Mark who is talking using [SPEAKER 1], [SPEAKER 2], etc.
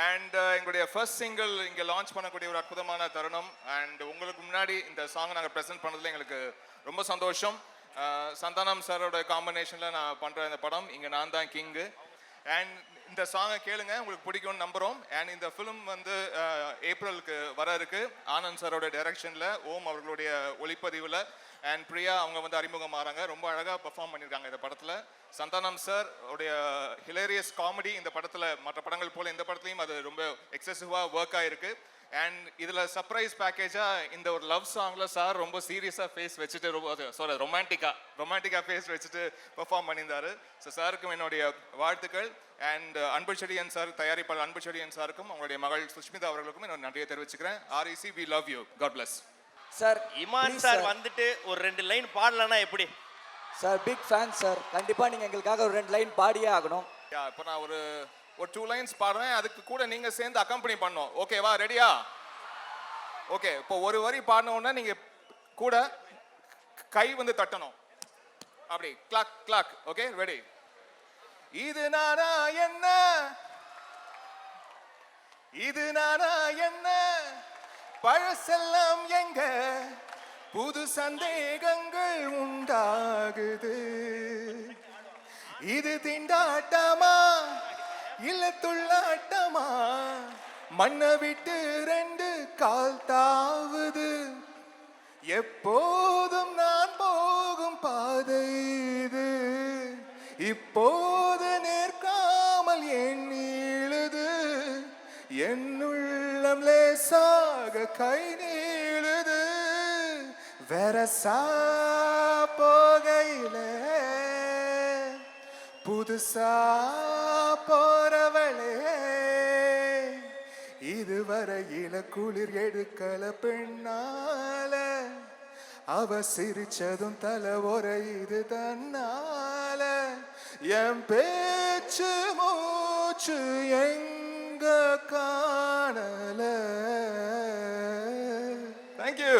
[SPEAKER 1] And uh, எங்களுடைய first single இங்கே launch பண்ணக்கூடிய ஒரு அற்புதமான தருணம். அண்ட் உங்களுக்கு முன்னாடி இந்த சாங் நாங்கள் ப்ரெசென்ட் பண்ணதில் எங்களுக்கு ரொம்ப சந்தோஷம். Uh, சந்தானம் சாரோட காம்பினேஷனில் நான் பண்ணுற இந்த படம் இங்கே நான் தான் கிங்கு அண்ட் இந்த சாங்கை கேளுங்க உங்களுக்கு பிடிக்கும்னு நம்புகிறோம் அண்ட் இந்த ஃபிலிம் வந்து uh, ஏப்ரலுக்கு வர இருக்கு. ஆனந்த் சாரோட டைரக்ஷனில் ஓம் அவர்களுடைய ஒளிப்பதிவில். அண்ட் பிரியா அவங்க வந்து அறிமுகமாகறாங்க ரொம்ப அழகாக பெர்ஃபார்ம் பண்ணியிருக்காங்க இந்த படத்தில். சந்தானம் சார் உடைய ஹிலேரியஸ் காமெடி இந்த படத்தில் மற்ற படங்கள் போல் இந்த படத்துலையும் அது ரொம்ப எக்ஸசிவாக ஒர்க் ஆகிருக்கு அண்ட் இதில் சர்ப்ரைஸ் பேக்கேஜாக இந்த ஒரு லவ் சாங்கில் சார் ரொம்ப சீரியஸாக ஃபேஸ் வச்சுட்டு ரொம்ப சாரி ரொமான்டிக்காக ரொமான்டிக்காக ஃபேஸ் வச்சுட்டு பெர்ஃபார்ம் பண்ணியிருந்தாரு. ஸோ சாருக்கும் என்னுடைய வாழ்த்துக்கள். அண்ட் அன்பு செடியன் சார் தயாரிப்பாளர் அன்பு செடியன் சாருக்கும் அவங்களுடைய மகள் சுஷ்மிதா அவர்களுக்கும் என்னோட நன்றியை தெரிவிச்சுக்கிறேன். REC we love you god bless
[SPEAKER 2] sir
[SPEAKER 3] Imman sir வந்துட்டு ஒரு ரெண்டு லைன் பாடலன்னா எப்படி?
[SPEAKER 2] சார் பிக் ஃபேன் சார் கண்டிப்பா நீங்க எங்களுக்காக ஒரு ரெண்டு லைன் பாடியே ஆகணும்.
[SPEAKER 1] இப்போ நான் ஒரு ஒரு டூ லைன்ஸ் பாடுறேன். அதுக்கு கூட நீங்கள் சேர்ந்து அக்கம்பெனி பண்ணோம் ஓகேவா ரெடியா ஓகே இப்போ ஒரு வரி பாடின உடனே நீங்கள் கூட கை வந்து தட்டணும். அப்படி கிளாக் கிளாக் ஓகே ரெடி இது நானா என்ன? இது நானா என்ன? பழசெல்லாம் புது சந்தேகங்கள் உண்டாகுது. இது திண்டாட்டமா? இல்ல துள்ளாட்டமா? மண்ணை விட்டு ரெண்டு கால் தாவுது. எப்போதும் நான் போகும் பாதை இது. இப்போது நேர்காமல் என் நீளுது. என்னுள்ளம் லேசாக கை நீ வெரசா போகையில புதுசா போறவளே இதுவரையில குளிர் எடுக்கல பெண்ணால அவ சிரிச்சதும் தலை ஒர இது தன்னால என் பேச்சு மூச்சு எங்க காணல? தேங்க்யூ